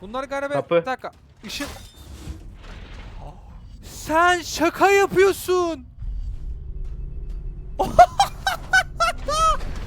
Bunlar galiba Kapı. bir dakika. Işın. Sen şaka yapıyorsun.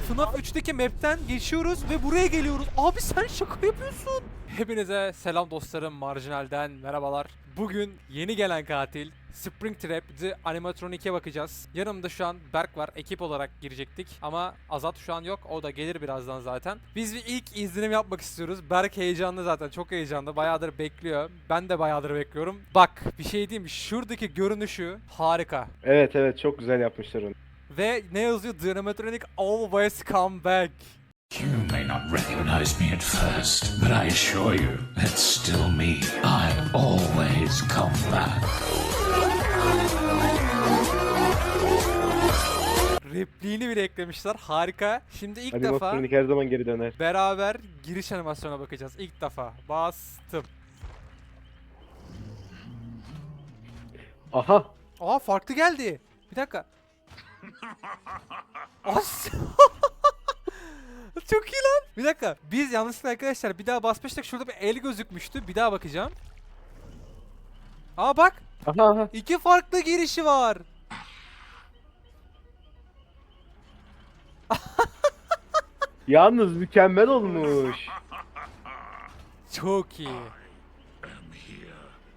FNAF 3'teki map'ten geçiyoruz ve buraya geliyoruz. Abi sen şaka yapıyorsun. Hepinize selam dostlarım Marjinal'den merhabalar. Bugün yeni gelen katil Springtrap The Animatronic'e bakacağız. Yanımda şu an Berk var. Ekip olarak girecektik ama Azat şu an yok. O da gelir birazdan zaten. Biz bir ilk izlenim yapmak istiyoruz. Berk heyecanlı zaten. Çok heyecanlı. Bayağıdır bekliyor. Ben de bayağıdır bekliyorum. Bak bir şey diyeyim? Şuradaki görünüşü harika. Evet evet çok güzel yapmışlar onu. Ve ne yazıyor? The Animatronic always come back. You may not recognize me at first, but I assure you, it's still me. I always come back. Repliğini bile eklemişler. Harika. Şimdi ilk defa Animatronik her zaman geri döner. beraber giriş animasyona bakacağız. İlk defa. Bastım. Aha! Aa farklı geldi. Bir dakika. As. Çok iyi lan. Bir dakika. Biz yanlışlıkla arkadaşlar bir daha basmıştık. Şurada bir el gözükmüştü. Bir daha bakacağım. Aa bak. Aha aha. iki farklı girişi var. Yalnız mükemmel olmuş. Çok iyi.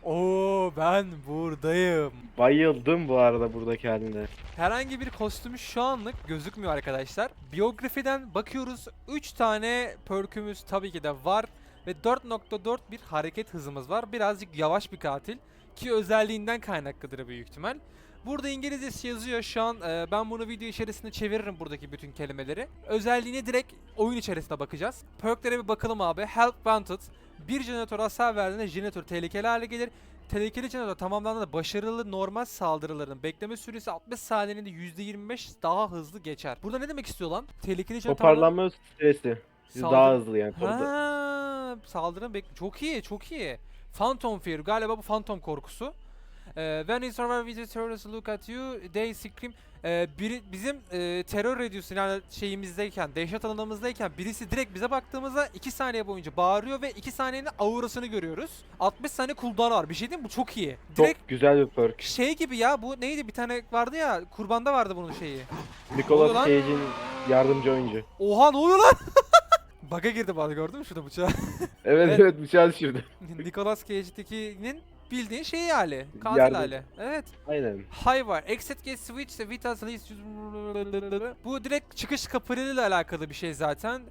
Oo ben buradayım. Bayıldım bu arada buradaki haline. Herhangi bir kostümü şu anlık gözükmüyor arkadaşlar. Biyografiden bakıyoruz. 3 tane perkümüz tabii ki de var. Ve 4.4 bir hareket hızımız var. Birazcık yavaş bir katil. Ki özelliğinden kaynaklıdır büyük ihtimal. Burada İngilizcesi yazıyor şu an. e, ben bunu video içerisinde çeviririm buradaki bütün kelimeleri. Özelliğine direkt oyun içerisinde bakacağız. Perklere bir bakalım abi. Help Wanted. Bir jeneratör hasar verdiğinde jeneratör tehlikeli hale gelir. Tehlikeli jeneratör tamamlandığında başarılı normal saldırıların bekleme süresi 60 saniyenin de %25 daha hızlı geçer. Burada ne demek istiyor lan? Tehlikeli jeneratör Toparlanma stresi. Siz Saldır- daha hızlı yani. Ha, saldırın bek çok iyi çok iyi. Phantom Fear galiba bu Phantom korkusu. When a survivor visitors look at you, they scream. Ee, biri, bizim e, terör radiusu yani şeyimizdeyken, dehşet alanımızdayken birisi direkt bize baktığımızda 2 saniye boyunca bağırıyor ve 2 saniyenin aurasını görüyoruz. 60 saniye cooldown var. Bir şey diyeyim mi? Bu çok iyi. Direkt Çok güzel bir perk. şey gibi ya bu neydi bir tane vardı ya kurbanda vardı bunun şeyi. Nicolas lan? Cage'in yardımcı oyuncu. Oha ne oluyor lan? Bug'a girdi bana gördün mü şurada bıçağı? Evet Evet. evet bıçağı düşürdü. Nicolas Cage'dekinin bildiğin şeyi hali. Katil Yardım. hali. Evet. Aynen. Hay var. Exit gate switch Vitas least Bu direkt çıkış kapılarıyla alakalı bir şey zaten.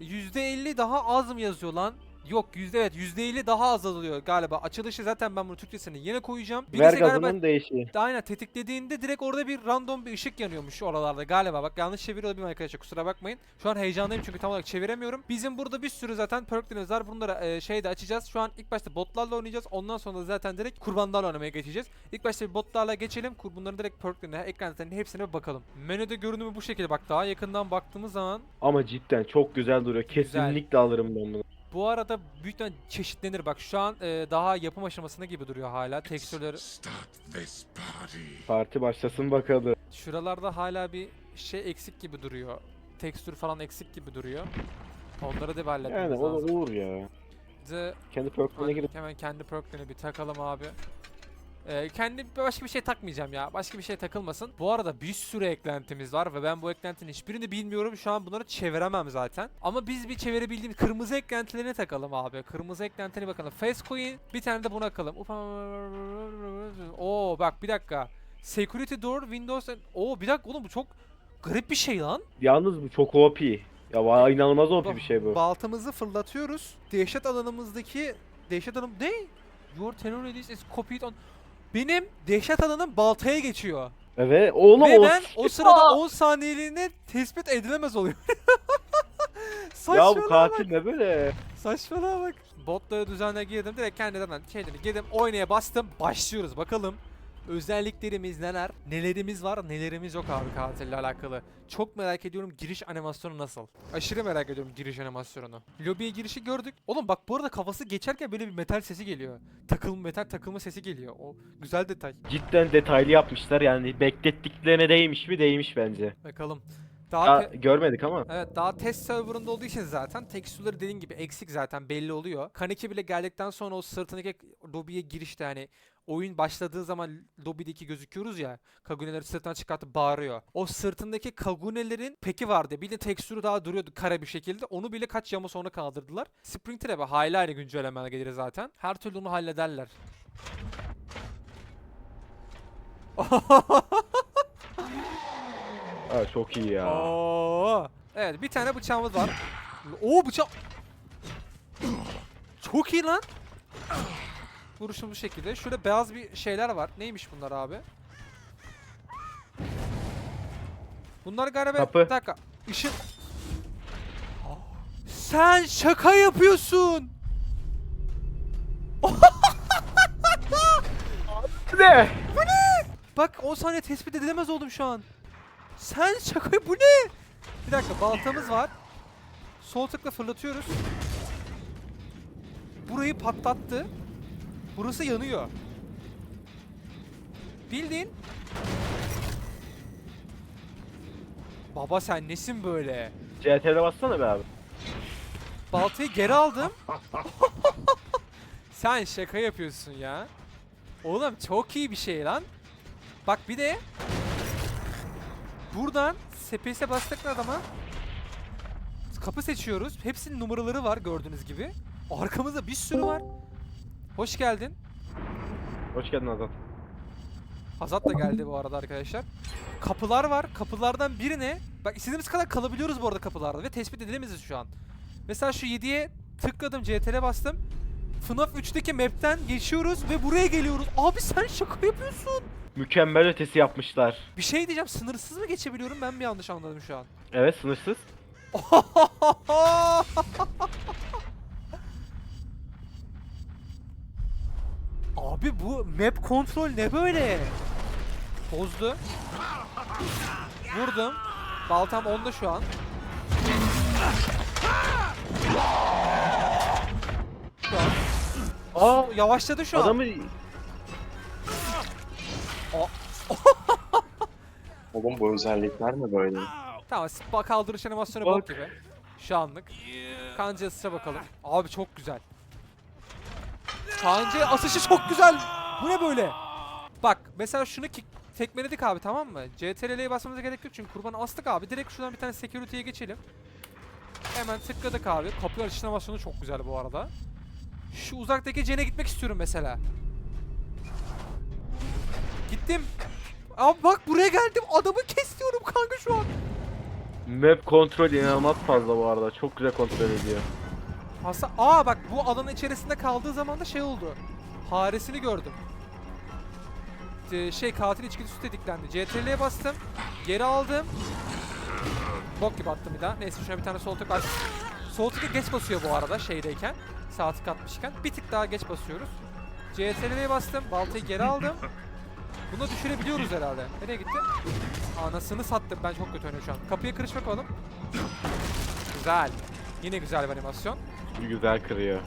%50 daha az mı yazıyor lan? Yok yüzde evet %50 daha azalıyor galiba. Açılışı zaten ben bunu Türkçesini yine koyacağım. Ver Birisi galiba gazının değişiği. Aynen tetiklediğinde direkt orada bir random bir ışık yanıyormuş oralarda galiba. Bak yanlış çeviriyor olabilirim arkadaşlar kusura bakmayın. Şu an heyecanlıyım çünkü tam olarak çeviremiyorum. Bizim burada bir sürü zaten perklerimiz var. Bunları e, şeyde açacağız. Şu an ilk başta botlarla oynayacağız. Ondan sonra da zaten direkt kurbanlarla oynamaya geçeceğiz. İlk başta bir botlarla geçelim. Bunların direkt perklerine, ekranlarına hepsine bir bakalım. Menüde görünümü bu şekilde bak daha yakından baktığımız zaman Ama cidden çok güzel duruyor. Kesinlikle alırım ben bunu. Bu arada büyük ihtimalle çeşitlenir. Bak şu an e, daha yapım aşamasında gibi duruyor hala. Tekstürleri Start this party. Parti başlasın bakalım. Şuralarda hala bir şey eksik gibi duruyor. Tekstür falan eksik gibi duruyor. Onları da bir halletmemiz Yani o lazım. olur ya. The- Kendi perklerine girip hemen kendi perklerini bir takalım abi. Ee, kendi başka bir şey takmayacağım ya. Başka bir şey takılmasın. Bu arada bir sürü eklentimiz var ve ben bu eklentinin hiçbirini bilmiyorum. Şu an bunları çeviremem zaten. Ama biz bir çevirebildiğimiz kırmızı eklentilerini takalım abi. Kırmızı eklentine bakalım. Face coin bir tane de buna takalım. Oo bak bir dakika. Security door, Windows and... Oo bir dakika oğlum bu çok garip bir şey lan. Yalnız bu çok OP. Ya vay inanılmaz OP bir şey bu. Baltamızı fırlatıyoruz. Dehşet alanımızdaki dehşet alanım ne? Your radius is copied on benim dehşet alanım baltaya geçiyor. Evet oğlum Ve o ben o sırada 10 saniyeliğine tespit edilemez oluyor. Ya bu bak. katil ne böyle? Saçmalama bak. Botları düzenle girdim. Direkt kendiden şeyleri girdim. Oynaya bastım. Başlıyoruz. Bakalım özelliklerimiz neler? Nelerimiz var? Nelerimiz yok abi katille alakalı. Çok merak ediyorum giriş animasyonu nasıl? Aşırı merak ediyorum giriş animasyonunu. Lobiye girişi gördük. Oğlum bak bu arada kafası geçerken böyle bir metal sesi geliyor. Takılma metal takılma sesi geliyor. O güzel detay. Cidden detaylı yapmışlar yani beklettiklerine değmiş mi değmiş bence. Bakalım. Daha Aa, te- görmedik ama. Evet daha test serverında olduğu için zaten tekstürleri dediğin gibi eksik zaten belli oluyor. Kaneki bile geldikten sonra o sırtındaki lobiye girişte hani oyun başladığı zaman lobideki gözüküyoruz ya Kaguneleri sırtından çıkartıp bağırıyor. O sırtındaki Kagunelerin peki vardı. Bir de tekstürü daha duruyordu kare bir şekilde. Onu bile kaç yama sonra kaldırdılar. Springtrap'e hala aynı güncellemeler gelir zaten. Her türlü onu hallederler. Aa, çok iyi ya. Oo. Evet bir tane bıçağımız var. Oo bıçak. Çok iyi lan. Vuruşum bu şekilde. Şurada beyaz bir şeyler var. Neymiş bunlar abi? Bunlar galiba... Kapı. Bir dakika. Işın... Sen şaka yapıyorsun. Ne? Bak 10 saniye tespit edilemez oldum şu an. Sen şaka bu ne? Bir dakika baltamız var. Sol tıkla fırlatıyoruz. Burayı patlattı. Burası yanıyor. Bildiğin. Baba sen nesin böyle? CTR'e bassana be abi. Baltayı geri aldım. Sen şaka yapıyorsun ya. Oğlum çok iyi bir şey lan. Bak bir de buradan space'e bastık adama kapı seçiyoruz. Hepsinin numaraları var gördüğünüz gibi. Arkamızda bir sürü var. Hoş geldin. Hoş geldin Azat. Hazat da geldi bu arada arkadaşlar. Kapılar var. Kapılardan birine bak istediğimiz kadar kalabiliyoruz bu arada kapılarda ve tespit edilemeyiz şu an. Mesela şu 7'ye tıkladım CTR'e bastım. FNAF 3'teki map'ten geçiyoruz ve buraya geliyoruz. Abi sen şaka yapıyorsun. Mükemmel ötesi yapmışlar. Bir şey diyeceğim sınırsız mı geçebiliyorum ben mi yanlış anladım şu an? Evet sınırsız. Abi bu map kontrol ne böyle? Bozdu. Vurdum. Baltam onda şu an. Şu an. Aa Yavaşladı şu an. adamı Oğlum bu özellikler mi böyle? Tamam spa kaldırış animasyonu bok Bak. gibi. Şu anlık. Kanca ısıra bakalım. Abi çok güzel. Kanca asışı çok güzel. Bu ne böyle? Bak mesela şunu ki tekmeledik abi tamam mı? CTRL'ye basmamıza gerek yok çünkü kurbanı astık abi. Direkt şuradan bir tane security'ye geçelim. Hemen tıkladık abi. Kapı açış animasyonu çok güzel bu arada. Şu uzaktaki Cen'e gitmek istiyorum mesela. Gittim. Abi bak buraya geldim. Adamı kesiyorum kanka şu an. map kontrol inanılmaz fazla bu arada. Çok güzel kontrol ediyor. Aslında aa bak bu alanın içerisinde kaldığı zaman da şey oldu. Haresini gördüm. Ee, şey katil içgüdüsü tetiklendi. CTRL'ye bastım. Geri aldım. Bok gibi attım bir daha. Neyse şuna bir tane sol tık at. Sol tıkı geç basıyor bu arada şeydeyken. Sağ tık atmışken. Bir tık daha geç basıyoruz. CTRL'ye bastım. Baltayı geri aldım. Bunu düşürebiliyoruz herhalde. Nereye gitti? Anasını sattım. Ben çok kötü oynuyorum şu an. Kapıyı kırış bakalım. Güzel. Yine güzel bir animasyon. Güzel kırıyor.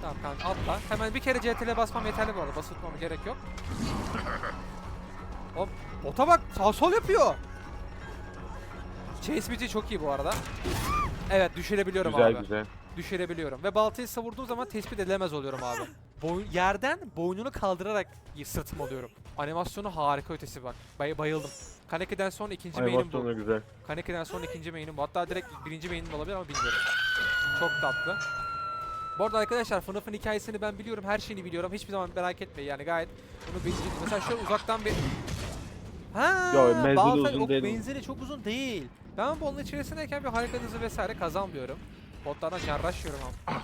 Tamam kanka atla. Hemen bir kere CTRL'e basmam yeterli bu arada. Basıtmama gerek yok. Hop. Ota bak sağ sol yapıyor. Chase BT çok iyi bu arada. Evet düşürebiliyorum Güzel abi. güzel. Düşürebiliyorum. Ve baltayı savurduğum zaman tespit edilemez oluyorum abi. Boy yerden boynunu kaldırarak sırtım alıyorum. Animasyonu harika ötesi bak. Bay bayıldım. Kaneke'den sonra ikinci main'im bu. Güzel. Kaneke'den sonra ikinci main'im bu. Hatta direkt birinci main'im olabilir ama bilmiyorum. Çok tatlı. Bu arada arkadaşlar FNAF'ın hikayesini ben biliyorum. Her şeyini biliyorum. Hiçbir zaman merak etmeyin. Yani gayet bunu bildiğiniz. Mesela şöyle uzaktan bir... Ha, Yo, menzili uzun yok, değil. Menzili çok uzun değil. Ben bu onun içerisindeyken bir hareket hızı vesaire kazanmıyorum. Botlardan yarraşıyorum ama.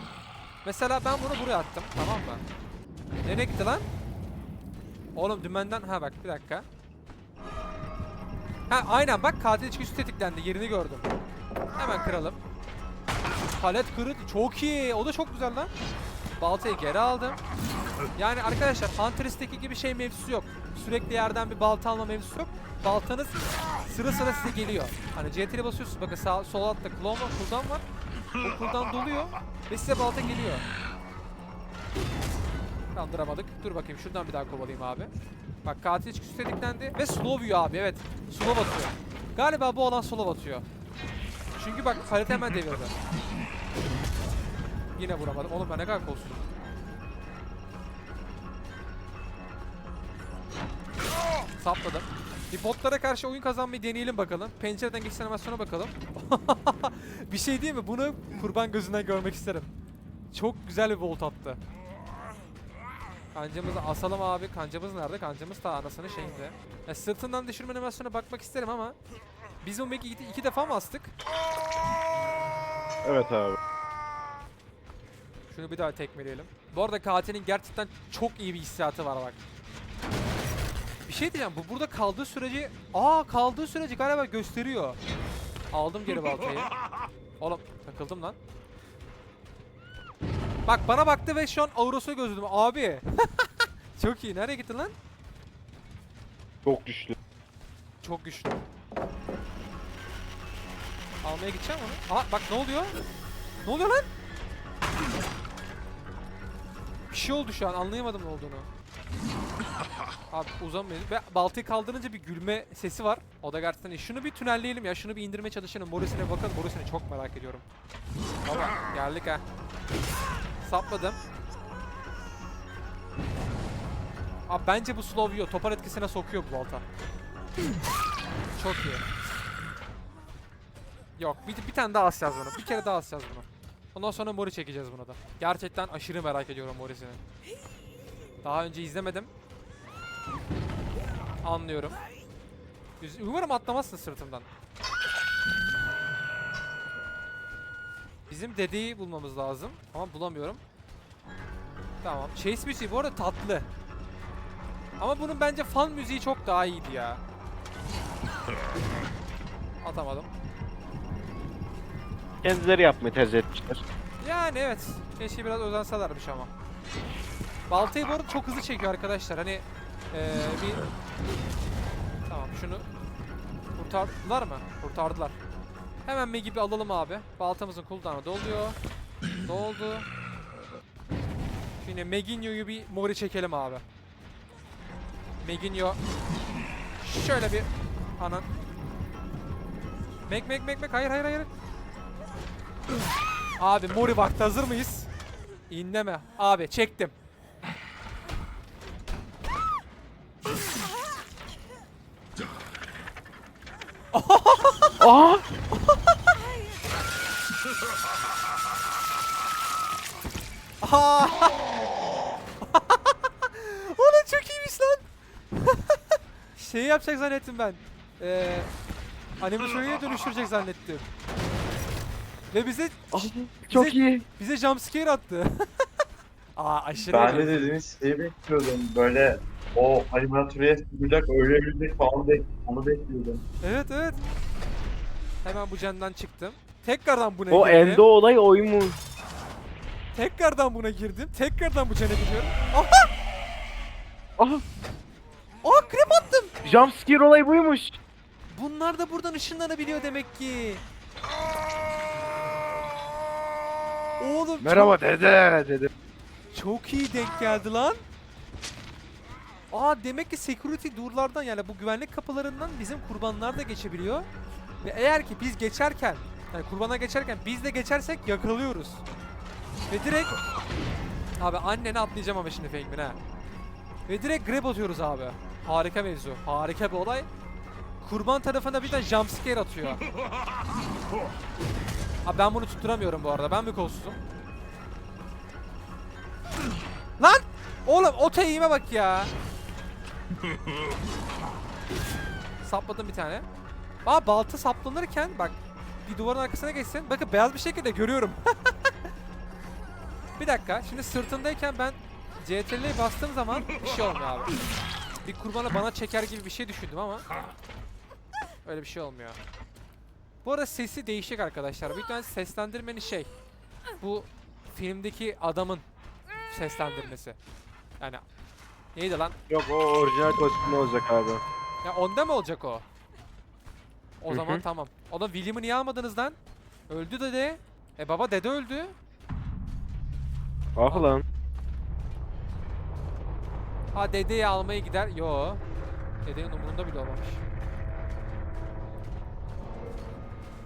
Mesela ben bunu buraya attım. Tamam mı? Nereye gitti lan? Oğlum dümenden... Ha bak bir dakika. Ha aynen bak katil içgüdüsü tetiklendi. Yerini gördüm. Hemen kıralım. Palet kırık. Çok iyi. O da çok güzel lan. Baltayı geri aldım. Yani arkadaşlar Huntress'teki gibi şey mevzusu yok. Sürekli yerden bir balta alma mevzusu yok. Baltanız sıra sıra size geliyor. Hani CTR'e basıyorsunuz. Bakın sağ sol altta clone var, cooldown var. O cooldown doluyor ve size balta geliyor. Kandıramadık. Dur bakayım şuradan bir daha kovalayayım abi. Bak katil içgüdüsü tetiklendi ve slow abi evet. Slow atıyor. Galiba bu olan sola atıyor. Çünkü bak paleti hemen devirdi. Yine vuramadım. Oğlum ben ne kadar kolsuzum. Sapladım. Bir botlara karşı oyun kazanmayı deneyelim bakalım. Pencereden geçen animasyona bakalım. bir şey değil mi? Bunu kurban gözünden görmek isterim. Çok güzel bir volt attı. Kancamızı asalım abi. Kancamız nerede? Kancamız ta anasının şeyinde. Ya sırtından düşürme animasyona bakmak isterim ama biz Mac'i iki, iki defa mı astık? Evet abi. Şunu bir daha tekmeleyelim. Bu arada katilin gerçekten çok iyi bir hissiyatı var bak. Bir şey diyeceğim bu burada kaldığı sürece aa kaldığı sürece galiba gösteriyor. Aldım geri baltayı. Oğlum takıldım lan. Bak bana baktı ve şu an Auros'u gözledim abi. çok iyi. Nereye gittin lan? Çok güçlü. Çok güçlü. Almaya gideceğim onu. Aha bak ne oluyor? Ne oluyor lan? Bir şey oldu şu an anlayamadım ne olduğunu. Abi uzamayalım. Ve baltayı kaldırınca bir gülme sesi var. O da gerçekten. Şunu bir tünelleyelim ya. Şunu bir indirmeye çalışalım. Morris'ine bakalım. Morris'ini çok merak ediyorum. Baba geldik ha. Sapladım. Abi bence bu slow yiyor. Topar etkisine sokuyor bu balta. Çok iyi. Yok bir, bir tane daha asacağız bunu. Bir kere daha asacağız bunu. Ondan sonra Mori çekeceğiz bunu da. Gerçekten aşırı merak ediyorum Mori'sini. Daha önce izlemedim. Anlıyorum. Umarım atlamazsın sırtımdan. Bizim dedeyi bulmamız lazım. Ama bulamıyorum. Tamam. Chase müziği bu arada tatlı. Ama bunun bence fan müziği çok daha iyiydi ya. Atamadım. Kendileri yapmayı tercih etmişler. Yani evet. Keşke biraz özenselermiş ama. Baltayı bu arada çok hızlı çekiyor arkadaşlar. Hani eee bir... Tamam şunu kurtardılar mı? Kurtardılar. Hemen Meg'i bir alalım abi. Baltamızın cooldown'u doluyor. Doldu. Şimdi Meginio'yu bir mori çekelim abi. Meginio. Şöyle bir anan. Meg meg meg meg hayır hayır hayır. Abi Mori vakti hazır mıyız? İnleme. Abi çektim. Aa! Aa! Oğlum çok iyiymiş lan. şey yapacak zannettim ben. Ee, animasyona dönüştürecek zannettim. Ve bize Çok Bize- iyi. bize jumpscare attı. Aa aşırı Ben de dediğiniz şeyi bekliyordum. Böyle o animatörüye sıkılacak, ölebilecek falan bek onu bekliyordum. Evet evet. Hemen bu candan çıktım. Tekrardan buna O girdim. endo olay oymu. Tekrardan buna girdim. Tekrardan bu cana gidiyorum. Aha! Aha! Aa krep attım. Jumpscare olay buymuş. Bunlar da buradan ışınlanabiliyor demek ki. Oğlum Merhaba dede dedi. Çok, çok iyi denk geldi lan. Aa demek ki security door'lardan yani bu güvenlik kapılarından bizim kurbanlar da geçebiliyor. Ve eğer ki biz geçerken yani kurbana geçerken biz de geçersek yakalıyoruz. Ve direkt abi anneni atlayacağım ama şimdi Fengmin ha. Ve direkt grab atıyoruz abi. Harika mevzu. Harika bir olay. Kurban tarafına bir de jumpscare atıyor. Abi ben bunu tutturamıyorum bu arada. Ben bir kolsuzum. Lan! Oğlum o teyime bak ya. Sapladım bir tane. Aa balta saplanırken bak bir duvarın arkasına geçsin. Bakın beyaz bir şekilde görüyorum. bir dakika. Şimdi sırtındayken ben CTRL'ye bastığım zaman bir şey olmuyor abi. Bir kurbanı bana çeker gibi bir şey düşündüm ama öyle bir şey olmuyor. Bu arada sesi değişik arkadaşlar. Bir tane seslendirmeni şey. Bu filmdeki adamın seslendirmesi. Yani neydi lan? Yok o orijinal kostüm olacak abi. Ya onda mı olacak o? O Hı zaman hı. tamam. O da William'ı niye almadınız lan? Öldü dede. E baba dede öldü. Ah lan. Ha dedeyi almaya gider. Yo. Dedenin umurunda bile olmamış.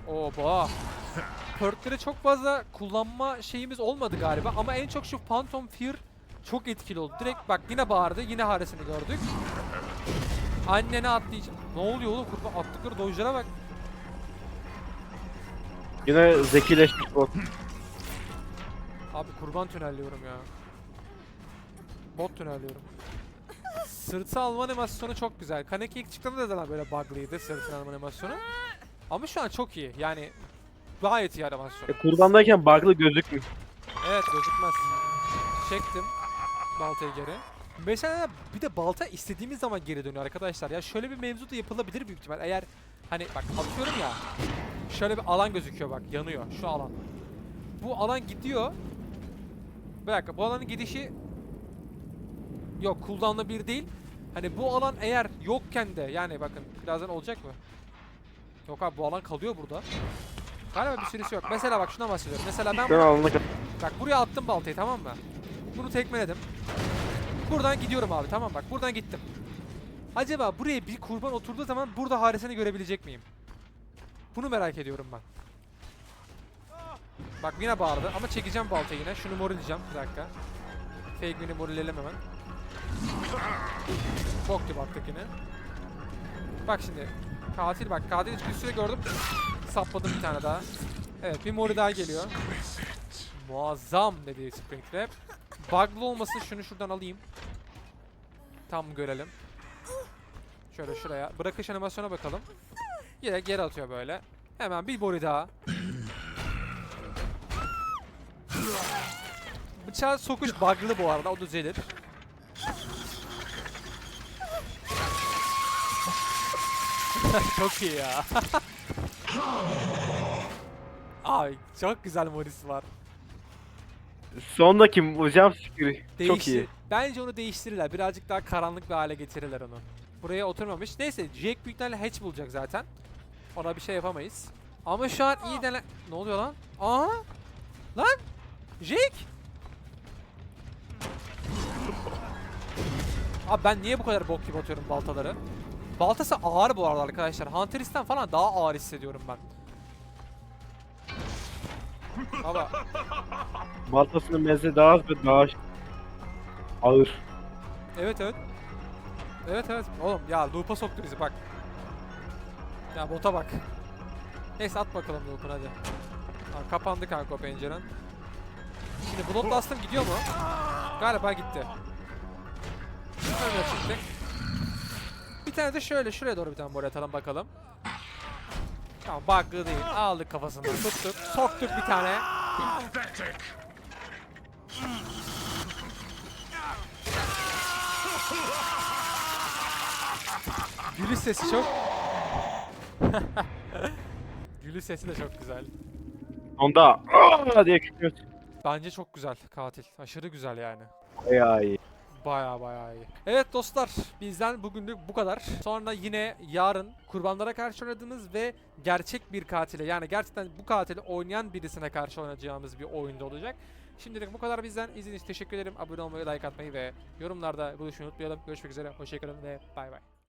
Oba. Perkleri çok fazla kullanma şeyimiz olmadı galiba ama en çok şu Phantom Fear çok etkili oldu. Direkt bak yine bağırdı, yine haresini gördük. Annene atlayacak. Ne oluyor oğlum? Kurban attıkları dojlara bak. Yine zekileşmiş bot. Abi kurban tünelliyorum ya. Bot tünelliyorum. Sırtı alma animasyonu çok güzel. Kaneki ilk çıktığında da zaten böyle bug'lıydı sırtı alma animasyonu. Ama şu an çok iyi. Yani gayet iyi animasyon. E, kurbandayken bug'lı gözükmüyor. Evet gözükmez. Çektim baltayı geri. Mesela bir de balta istediğimiz zaman geri dönüyor arkadaşlar. Ya şöyle bir mevzu da yapılabilir büyük ihtimal. Eğer hani bak atıyorum ya. Şöyle bir alan gözüküyor bak yanıyor şu alan. Bu alan gidiyor. Bir dakika bu alanın gidişi yok cooldown'la bir değil. Hani bu alan eğer yokken de yani bakın birazdan olacak mı? Yok abi bu alan kalıyor burada. Galiba bir sürüsü yok. Mesela bak şuna bahsediyorum. Mesela ben alana kadar. Bak buraya attım baltayı tamam mı? Bunu tekmeledim. Buradan gidiyorum abi tamam bak buradan gittim. Acaba buraya bir kurban oturduğu zaman burada haresini görebilecek miyim? Bunu merak ediyorum ben. Bak yine bağırdı ama çekeceğim baltayı yine. Şunu morileyeceğim bir dakika. Fake mini morileyelim hemen. Bok gibi attık yine. Bak şimdi. Katil bak. Katil içgüdüsüyle gördüm. Sapladım bir tane daha. Evet bir mori daha geliyor. Muazzam dedi Springtrap. Bug'lı olmasın şunu şuradan alayım. Tam görelim. Şöyle şuraya. Bırakış animasyona bakalım. Yine geri atıyor böyle. Hemen bir bori daha. Bıçağı sokuş bug'lı bu arada o düzelir. çok iyi ya. Ay çok güzel morisi var. Sondaki hocam şükür. Çok iyi. Bence onu değiştirirler. Birazcık daha karanlık bir hale getirirler onu. Buraya oturmamış. Neyse Jake büyük ihtimalle hatch bulacak zaten. Ona bir şey yapamayız. Ama şu an iyi denen... Ne oluyor lan? Aa! Lan! Jake! Abi ben niye bu kadar bok gibi atıyorum baltaları? Baltası ağır bu arada arkadaşlar. Hunteris'ten falan daha ağır hissediyorum ben. Baba Baltasının menzili daha az ve daha ağır. Evet evet. Evet evet. Oğlum ya loop'a soktu bizi bak. Ya bota bak. Neyse at bakalım loop'un hadi. Tamam, kapandı kanka o penceren. Şimdi Bloodlust'ım gidiyor mu? Galiba gitti. Öyle çıktık. Tane de şöyle şuraya doğru bir tane boru atalım bakalım. Tamam bug'lı değil. Aldık kafasından tuttuk. Soktuk bir tane. Gülüş sesi çok. Gülüş sesi de çok güzel. Onda diye küçülüyorsun. Bence çok güzel katil. Aşırı güzel yani. Bayağı iyi. Baya baya iyi. Evet dostlar bizden bugünlük bu kadar. Sonra yine yarın kurbanlara karşı oynadığımız ve gerçek bir katile yani gerçekten bu katili oynayan birisine karşı oynayacağımız bir oyunda olacak. Şimdilik bu kadar bizden. İzlediğiniz için teşekkür ederim. Abone olmayı, like atmayı ve yorumlarda buluşmayı unutmayalım. Görüşmek üzere. Hoşçakalın ve bay bay.